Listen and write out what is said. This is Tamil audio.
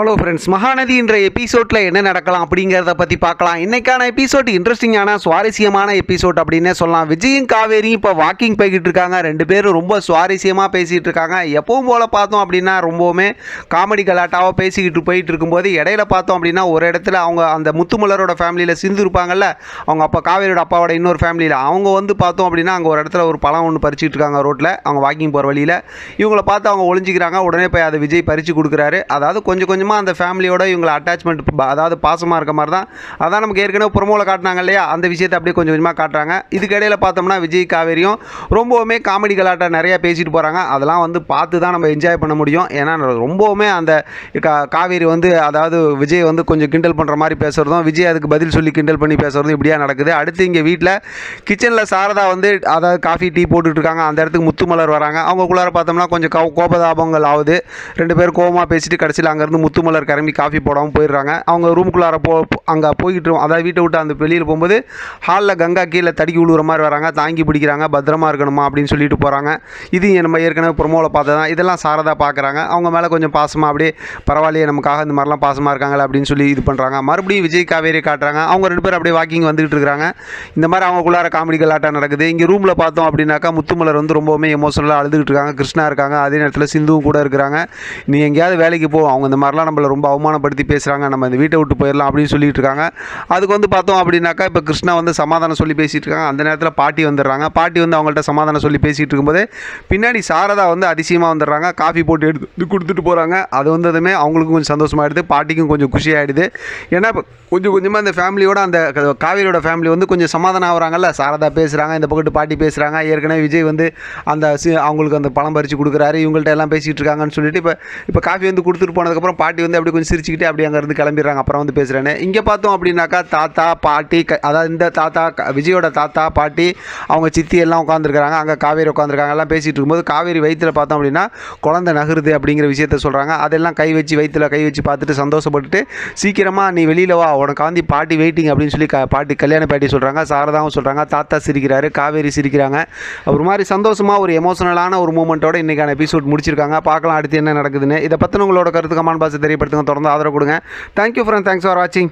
ஹலோ ஃப்ரெண்ட்ஸ் மகாநதின்ற எபிசோடில் என்ன நடக்கலாம் அப்படிங்கிறத பற்றி பார்க்கலாம். இன்னைக்கான எபிசோட் இன்ட்ரெஸ்டிங்கான சுவாரஸ்யமான எபிசோட் அப்படின்னே சொல்லலாம். விஜயும் காவேரியும் இப்போ வாக்கிங் போய்கிட்டு இருக்காங்க. ரெண்டு பேரும் ரொம்ப சுவாரஸ்யமாக பேசிகிட்டு இருக்காங்க. எப்பவும் போல் பார்த்தோம் அப்படின்னா ரொம்பவுமே காமெடி கலாட்டாவாக பேசிக்கிட்டு போயிட்டு இருக்கும்போது இடையில பார்த்தோம் அப்படின்னா ஒரு இடத்துல அவங்க அந்த முத்துமலரோட ஃபேமிலியில் சிந்து இருப்பாங்கல்ல அவங்க அப்பா காவேரியோட அப்பாவோட இன்னொரு ஃபேமிலியில் அவங்க வந்து பார்த்தோம் அப்படின்னா அங்கே ஒரு இடத்துல ஒரு பழம் ஒன்று பறிச்சுட்டு இருக்காங்க ரோட்டில் அவங்க வாக்கிங் போகிற வழியில். இவங்கள பார்த்து அவங்க ஒளிஞ்சிக்கிறாங்க. உடனே போய் அதை விஜய் பறித்து கொடுக்குறாரு. அதாவது கொஞ்சம் கொஞ்சமாக அந்த ஃபேமிலியோட இவங்களை அட்டாச்மெண்ட் அதாவது பாசமாக இருக்க மாதிரி தான் அதான் நமக்கு ஏற்கனவே புறமோல காட்டினாங்க இல்லையா? அந்த விஷயத்தை அப்படியே கொஞ்சம் கொஞ்சமாக காட்டுறாங்க. இதுக்கு இடையில பார்த்தோம்னா விஜய் காவேரியும் ரொம்பவுமே காமெடி கலாட்டம் நிறையா பேசிட்டு போகிறாங்க அதெல்லாம் வந்து பார்த்து தான் நம்ம என்ஜாய் பண்ண முடியும். ஏன்னா ரொம்பவுமே அந்த கா காவேரி வந்து அதாவது விஜய் வந்து கொஞ்சம் கிண்டல் பண்ணுற மாதிரி பேசுகிறதும் விஜய் அதுக்கு பதில் சொல்லி கிண்டல் பண்ணி பேசுகிறதும் இப்படியா நடக்குது. அடுத்து இங்கே வீட்டில் கிச்சனில் சாரதா வந்து அதாவது காஃபி டீ போட்டுட்ருக்காங்க அந்த இடத்துக்கு முத்துமலர் வராங்க. அவங்களுக்குள்ளார பார்த்தோம்னா கொஞ்சம் கோ கோபதாபங்கள் ஆகுது. ரெண்டு பேரும் கோவமாக பேசிட்டு கடைசியில் அங்கேருந்து முத்து முத்துமலர் கிளம்பி காஃபி போடாமல் போயிடுறாங்க. அவங்க ரூமுக்குள்ளார போ அங்கே போய்கிட்டு அதாவது வீட்டை விட்டு அந்த வெளியில் போகும்போது ஹாலில் கங்கா கீழே தடுக்கி விழுகிற மாதிரி வராங்க. தாங்கி பிடிக்கிறாங்க. பத்திரமா இருக்கணுமா அப்படின்னு சொல்லிட்டு போகிறாங்க இது நம்ம ஏற்கனவே ப்ரொமோவில் பார்த்ததான் இதெல்லாம் சாரதா பார்க்குறாங்க அவங்க மேலே கொஞ்சம் பாசமாக அப்படியே பரவாயில்லையே நமக்காக இந்த மாதிரிலாம் பாசமாக இருக்காங்களே அப்படின்னு சொல்லி இது பண்ணுறாங்க மறுபடியும் விஜய் காவேரி காட்டுறாங்க. அவங்க ரெண்டு பேரும் அப்படியே வாக்கிங் வந்துகிட்டு இருக்காங்க. இந்த மாதிரி அவங்களுக்குள்ளார காமெடி கலாட்டம் நடக்குது. இங்கே ரூமில் பார்த்தோம் அப்படின்னாக்கா முத்துமலர் வந்து ரொம்பவுமே எமோஷனலாக அழுதுகிட்டு இருக்காங்க. கிருஷ்ணா இருக்காங்க. அதே நேரத்தில் சிந்துவும் கூட இருக்கிறாங்க. நீ எங்கேயாவது வேலைக்கு போ. அவங்க இந்த மாதிரிலாம் நம்மளை ரொம்ப அவமானப்படுத்தி பேசுகிறாங்க நம்ம இந்த வீட்டை விட்டு போயிடலாம் அப்படின்னு சொல்லிட்டு இருக்காங்க. அதுக்கு வந்து பார்த்தோம் அப்படின்னாக்கா இப்போ கிருஷ்ணா வந்து சமாதானம் சொல்லி பேசிகிட்டு இருக்காங்க. அந்த நேரத்தில் பாட்டி வந்துடுறாங்க. பாட்டி வந்து அவங்கள்ட்ட சமாதானம் சொல்லி பேசிகிட்டு இருக்கும்போது பின்னாடி சாரதா வந்து அதிசயமாக வந்துடுறாங்க. காஃபி போட்டு எடுத்து கொடுத்துட்டு போகிறாங்க அது வந்ததுமே அவங்களுக்கும் கொஞ்சம் சந்தோஷமாகிடுது பாட்டிக்கும் கொஞ்சம் குஷியாகிடுது ஏன்னா கொஞ்சம் கொஞ்சமாக அந்த ஃபேமிலியோட அந்த காவேரியோட ஃபேமிலி வந்து கொஞ்சம் சமாதானம் ஆகுறாங்கல்ல. சாரதா பேசுகிறாங்க இந்த பக்கத்து பாட்டி பேசுகிறாங்க ஏற்கனவே விஜய் வந்து அந்த அவங்களுக்கு அந்த பழம் பறித்து கொடுக்குறாரு. இவங்கள்ட்ட எல்லாம் பேசிகிட்டு இருக்காங்கன்னு சொல்லிட்டு இப்போ இப்போ காஃபி வந்து கொடுத்துட்டு போனதுக்கப்புறம் பாட்டி பாட்டி வந்து அப்படி கொஞ்சம் சிரிச்சுக்கிட்டு அப்படி அங்கேருந்து கிளம்பிடுறாங்க. அப்புறம் வந்து பேசுகிறேன்னு இங்கே பார்த்தோம் அப்படின்னாக்கா தாத்தா பாட்டி க அதாவது இந்த தாத்தா க- விஜயோட தாத்தா பாட்டி அவங்க சித்தி எல்லாம் உட்காந்துருக்காங்க அங்கே காவேரி உட்காந்துருக்காங்க எல்லாம் பேசிகிட்டு இருக்கும்போது காவேரி வயிற்றில் பார்த்தோம் அப்படின்னா குழந்தை நகருது அப்படிங்கிற விஷயத்த சொல்கிறாங்க அதெல்லாம் கை வச்சு வயிற்றில் கை வச்சு பார்த்துட்டு சந்தோஷப்பட்டுட்டு சீக்கிரமாக நீ வெளியில் வா. உனக்கு வந்து பாட்டி வெயிட்டிங் அப்படின்னு சொல்லி க பாட்டி கல்யாண பாட்டி சொல்கிறாங்க சாரதாவும் சொல்கிறாங்க தாத்தா சிரிக்கிறாரு காவேரி சிரிக்கிறாங்க. ஒரு மாதிரி சந்தோஷமாக ஒரு எமோஷனலான ஒரு மூமெண்ட்டோட இன்றைக்கான எபிசோட் முடிச்சிருக்காங்க. பார்க்கலாம் அடுத்து என்ன நடக்குதுன்னு. இதை பற்றின உங்களோட கருத்து கமெண்ட் தெரியப்படுத்துங்க. தொடர்ந்து ஆதரவு கொடுங்க. தேங்க்யூ ஃப்ரெண்ட் தேங்க்ஸ் ஃபார் வாட்சிங்